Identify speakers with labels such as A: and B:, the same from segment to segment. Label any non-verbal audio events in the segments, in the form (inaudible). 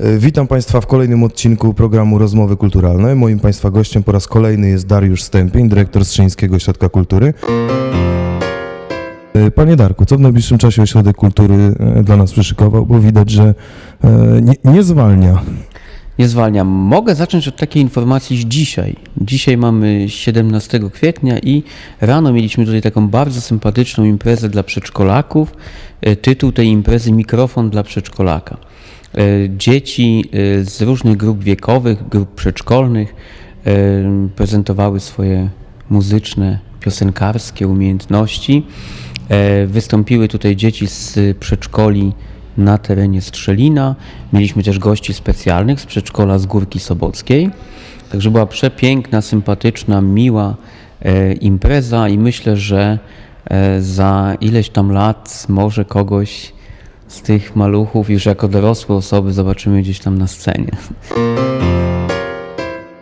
A: E, Witam Państwa w kolejnym odcinku programu Rozmowy Kulturalne. Moim Państwa gościem po raz kolejny jest Dariusz Stępień, dyrektor Strzeńskiego Ośrodka Kultury. E, Panie Darku, co w najbliższym czasie Ośrodek Kultury e, dla nas przyszykował? Bo widać, że nie, nie zwalnia.
B: Nie zwalniam. Mogę zacząć od takiej informacji dzisiaj. Dzisiaj mamy 17 kwietnia i rano mieliśmy tutaj taką bardzo sympatyczną imprezę dla przedszkolaków. Tytuł tej imprezy Mikrofon dla przedszkolaka. E, Dzieci e, z różnych grup wiekowych, grup przedszkolnych e, prezentowały swoje muzyczne, piosenkarskie umiejętności. Wystąpiły tutaj dzieci z przedszkoli na terenie Strzelina. Mieliśmy też gości specjalnych z przedszkola z Górki Sobockiej. Także była przepiękna, sympatyczna, miła impreza i myślę, że za ileś tam lat może kogoś z tych maluchów już jako dorosłe osoby zobaczymy gdzieś tam na scenie.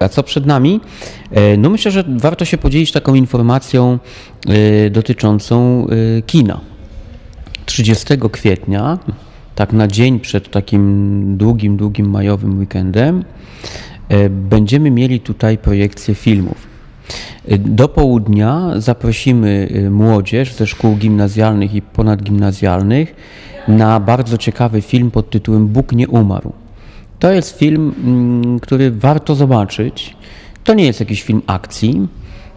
B: A co przed nami? E, No myślę, że warto się podzielić taką informacją e, dotyczącą e, kina. 30 kwietnia, tak na dzień przed takim długim, długim majowym weekendem, będziemy mieli tutaj projekcję filmów. E, Do południa zaprosimy e, młodzież ze szkół gimnazjalnych i ponadgimnazjalnych na bardzo ciekawy film pod tytułem Bóg nie umarł. To jest film, mm, który warto zobaczyć. To nie jest jakiś film akcji,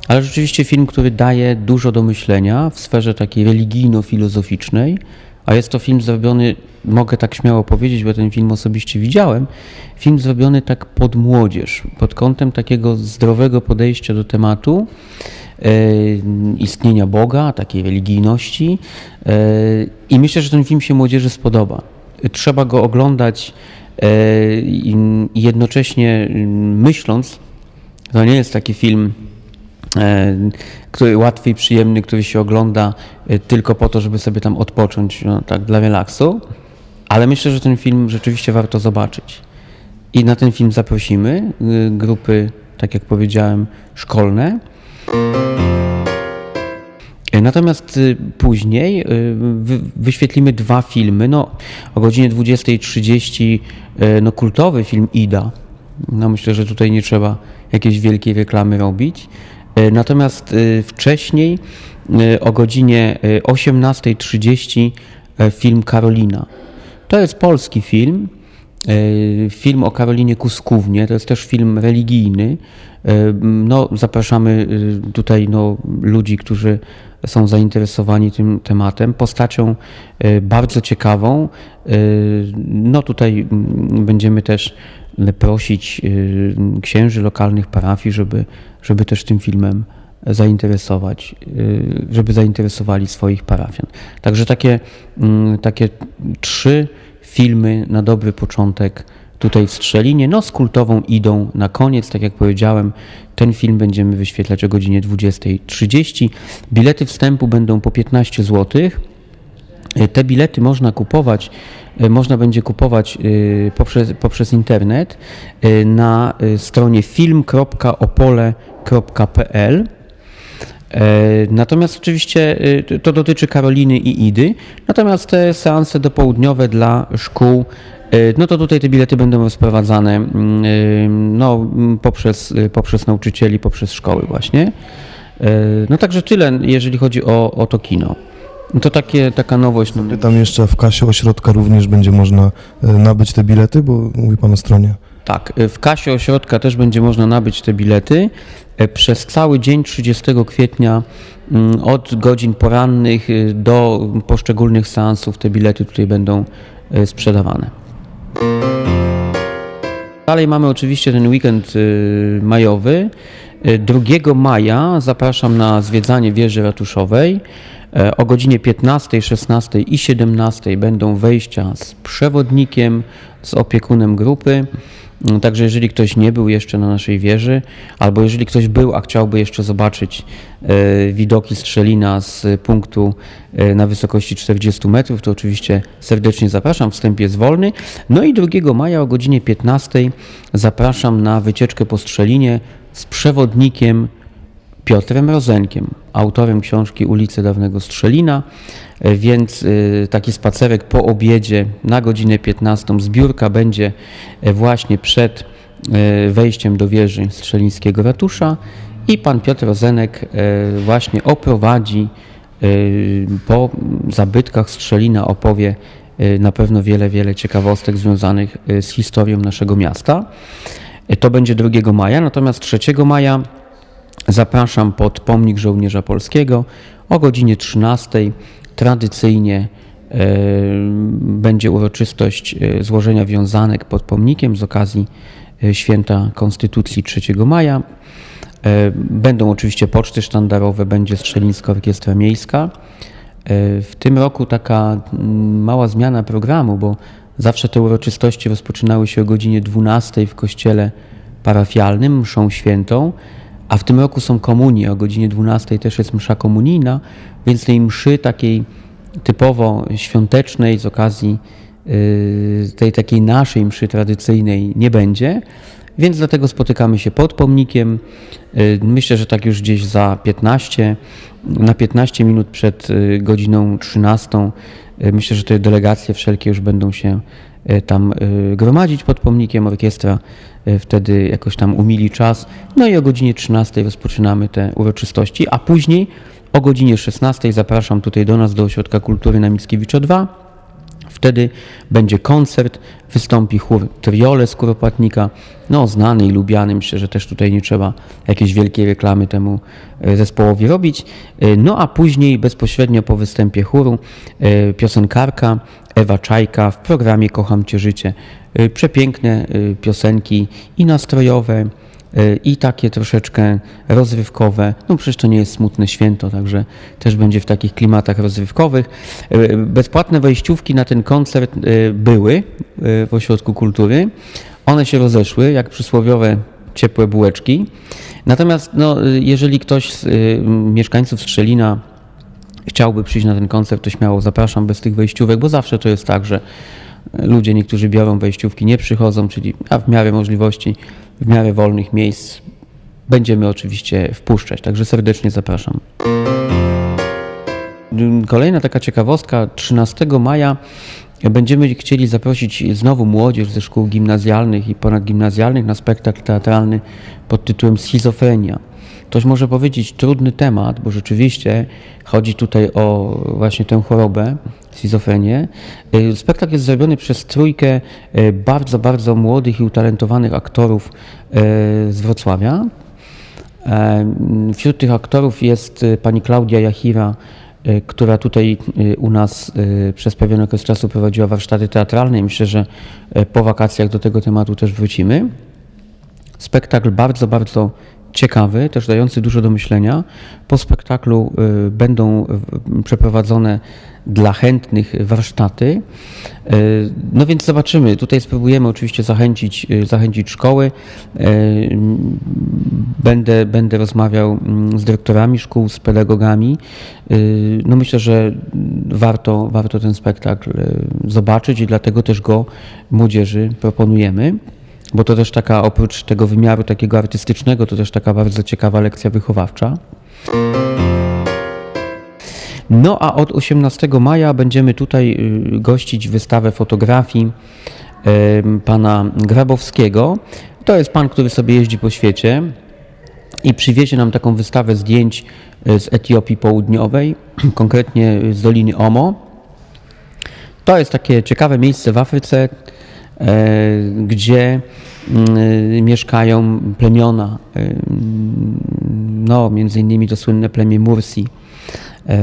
B: ale rzeczywiście film, który daje dużo do myślenia w sferze takiej religijno-filozoficznej, a jest to film zrobiony, mogę tak śmiało powiedzieć, bo ten film osobiście widziałem, film zrobiony tak pod młodzież, pod kątem takiego zdrowego podejścia do tematu e, istnienia Boga, takiej religijności e, i myślę, że ten film się młodzieży spodoba. Trzeba go oglądać e, jednocześnie mm, myśląc, to nie jest taki film, który łatwy i przyjemny, który się ogląda e, tylko po to, żeby sobie tam odpocząć, no, tak dla relaksu, ale myślę, że ten film rzeczywiście warto zobaczyć. I na ten film zaprosimy y, grupy, tak jak powiedziałem, szkolne. E, Natomiast później wy- wyświetlimy dwa filmy. No, o godzinie 20.30 y, no, kultowy film Ida. No, myślę, że tutaj nie trzeba jakiejś wielkiej reklamy robić. E, Natomiast y, wcześniej y, o godzinie y, 18.30 e, film Karolina. To jest polski film. E, Film o Karolinie Kuskównie, to jest też film religijny. E, No, zapraszamy tutaj no, ludzi, którzy są zainteresowani tym tematem. Postacią e, bardzo ciekawą. E, No tutaj będziemy też prosić y, księży lokalnych parafii, żeby, żeby też tym filmem zainteresować, y, żeby zainteresowali swoich parafian. Także takie, mm, takie trzy filmy na dobry początek tutaj w Strzelinie, no z kultową idą na koniec, tak jak powiedziałem, ten film będziemy wyświetlać o godzinie 20.30. Bilety wstępu będą po 15 złotych. E, Te bilety można kupować, można będzie kupować e, poprzez, poprzez internet e, na stronie film.opole.pl. Natomiast oczywiście to- dotyczy Karoliny i Idy. Natomiast te seanse dopołudniowe dla szkół, no to tutaj te bilety będą rozprowadzane mm, no, mm, poprzez, poprzez nauczycieli, poprzez szkoły właśnie. No także tyle, jeżeli chodzi o, o to kino. To takie, taka nowość. No,
A: Pytam jeszcze, w kasie ośrodka również będzie można e, nabyć te bilety, bo mówi Pan o stronie.
B: Tak, y, w kasie ośrodka też będzie można nabyć te bilety. E, Przez cały dzień 30 kwietnia mm, od godzin porannych do poszczególnych seansów te bilety tutaj będą sprzedawane. Dalej mamy oczywiście ten weekend majowy. Y, 2 maja zapraszam na zwiedzanie wieży ratuszowej. E, O godzinie 15, 16 i 17 będą wejścia z przewodnikiem, z opiekunem grupy. Mm, Także jeżeli ktoś nie był jeszcze na naszej wieży, albo jeżeli ktoś był, a chciałby jeszcze zobaczyć e, widoki Strzelina z punktu e, na wysokości 40 metrów, to oczywiście serdecznie zapraszam, wstęp jest wolny. No i 2 maja o godzinie 15 zapraszam na wycieczkę po Strzelinie z przewodnikiem Piotrem Rozenkiem, autorem książki Ulice Dawnego Strzelina, e, więc e, taki spacerek po obiedzie na godzinę 15. Zbiórka będzie e, właśnie przed wejściem do wieży Strzelińskiego Ratusza i pan Piotr Rozenek właśnie oprowadzi po zabytkach Strzelina, opowie na pewno wiele, wiele ciekawostek związanych z historią naszego miasta. To będzie 2 maja, natomiast 3 maja Zapraszam pod pomnik żołnierza polskiego o godzinie 13. Tradycyjnie e, będzie uroczystość e, złożenia wiązanek pod pomnikiem z okazji e, święta Konstytucji 3 maja. Będą oczywiście poczty sztandarowe, będzie Strzelińska Orkiestra Miejska. W tym roku taka mm, mała zmiana programu, bo zawsze te uroczystości rozpoczynały się o godzinie 12 w kościele parafialnym, mszą świętą. A w tym roku są komunie, o godzinie 12 też jest msza komunijna, więc tej mszy takiej typowo świątecznej z okazji y, tej takiej naszej mszy tradycyjnej nie będzie, więc dlatego spotykamy się pod pomnikiem. Y, myślę, że tak już gdzieś za 15, na 15 minut przed y, godziną 13. Myślę, że te delegacje wszelkie już będą się tam gromadzić pod pomnikiem. Orkiestra E, wtedy jakoś tam umili czas. No i o godzinie 13 rozpoczynamy te uroczystości, a później o godzinie 16 zapraszam tutaj do nas, do Ośrodka Kultury na Mickiewicza 2. Wtedy będzie koncert, wystąpi chór Triole z Kuropatnika, no znany i lubiany, myślę, że też tutaj nie trzeba jakiejś wielkiej reklamy temu e, zespołowi robić. E, no a później bezpośrednio po występie chóru piosenkarka Ewa Czajka w programie Kocham Cię Życie. Przepiękne piosenki i nastrojowe, i takie troszeczkę rozrywkowe. No przecież to nie jest smutne święto, także też będzie w takich klimatach rozrywkowych. Bezpłatne wejściówki na ten koncert były w Ośrodku Kultury. One się rozeszły, jak przysłowiowe ciepłe bułeczki. Natomiast no, jeżeli ktoś z mieszkańców Strzelina chciałby przyjść na ten koncert, to śmiało zapraszam bez tych wejściówek, bo zawsze to jest tak, że ludzie, niektórzy biorą wejściówki, nie przychodzą, czyli a w miarę możliwości, w miarę wolnych miejsc będziemy oczywiście wpuszczać. Także serdecznie zapraszam. Kolejna taka ciekawostka, 13 maja będziemy chcieli zaprosić znowu młodzież ze szkół gimnazjalnych i ponadgimnazjalnych na spektakl teatralny pod tytułem Schizofrenia. Ktoś może powiedzieć trudny temat, bo rzeczywiście chodzi tutaj o właśnie tę chorobę, schizofrenię. Y, spektakl jest zrobiony przez trójkę y, bardzo, bardzo młodych i utalentowanych aktorów y, z Wrocławia. Wśród tych aktorów jest pani Klaudia Jachira, która tutaj u nas przez pewien okres czasu prowadziła warsztaty teatralne myślę, że po wakacjach do tego tematu też wrócimy. Spektakl bardzo, bardzo ciekawy, też dający dużo do myślenia. Po spektaklu będą przeprowadzone dla chętnych warsztaty. Y, no więc zobaczymy. Tutaj spróbujemy oczywiście zachęcić, y, zachęcić szkoły. Będę, będę rozmawiał mm, z dyrektorami szkół, z pedagogami. No myślę, że warto, warto ten spektakl zobaczyć i dlatego też go młodzieży proponujemy bo to też taka, oprócz tego wymiaru takiego artystycznego, to też taka bardzo ciekawa lekcja wychowawcza. No a od 18 maja będziemy tutaj y, gościć wystawę fotografii pana Grabowskiego. To jest pan, który sobie jeździ po świecie i przywiezie nam taką wystawę zdjęć y, z Etiopii Południowej, (clears throat) konkretnie z Doliny Omo. To jest takie ciekawe miejsce w Afryce, gdzie mieszkają plemiona, no między innymi to słynne plemię Mursi. E,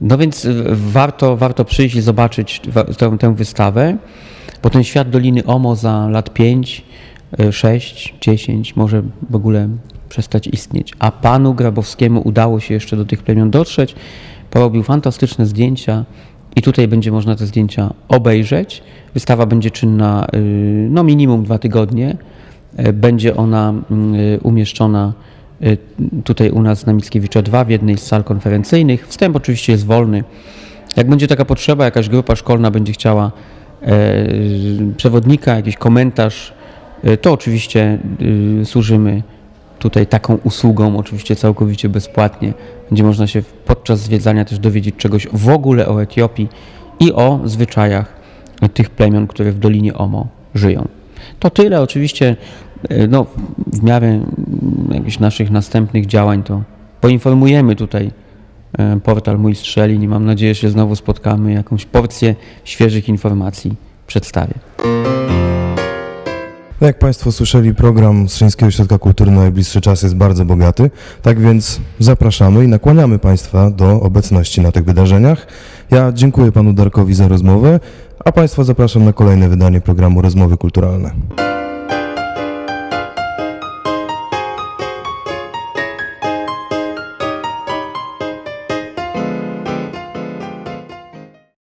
B: no więc warto, warto przyjść i zobaczyć tę, tę wystawę, bo ten świat Doliny Omo za lat 5, 6, 10 może w ogóle przestać istnieć. A panu Grabowskiemu udało się jeszcze do tych plemion dotrzeć, porobił fantastyczne zdjęcia, i tutaj będzie można te zdjęcia obejrzeć. Wystawa będzie czynna y, no minimum dwa tygodnie. E, będzie ona y, umieszczona tutaj u nas na Mickiewicza 2 w jednej z sal konferencyjnych. Wstęp oczywiście jest wolny. Jak będzie taka potrzeba, jakaś grupa szkolna będzie chciała e, przewodnika, jakiś komentarz, e, to oczywiście służymy tutaj taką usługą, oczywiście całkowicie bezpłatnie. Będzie można się podczas zwiedzania też dowiedzieć czegoś w ogóle o Etiopii i o zwyczajach tych plemion, które w Dolinie Omo żyją. To tyle. Oczywiście e, no, w miarę jakichś naszych następnych działań to poinformujemy tutaj e, portal Mój Strzelin i mam nadzieję, że znowu spotkamy, jakąś porcję świeżych informacji przedstawię.
A: No jak Państwo słyszeli, program Strzyńskiego Ośrodka Kultury na najbliższy czas jest bardzo bogaty, tak więc zapraszamy i nakłaniamy Państwa do obecności na tych wydarzeniach. Ja dziękuję Panu Darkowi za rozmowę, a Państwa zapraszam na kolejne wydanie programu Rozmowy Kulturalne.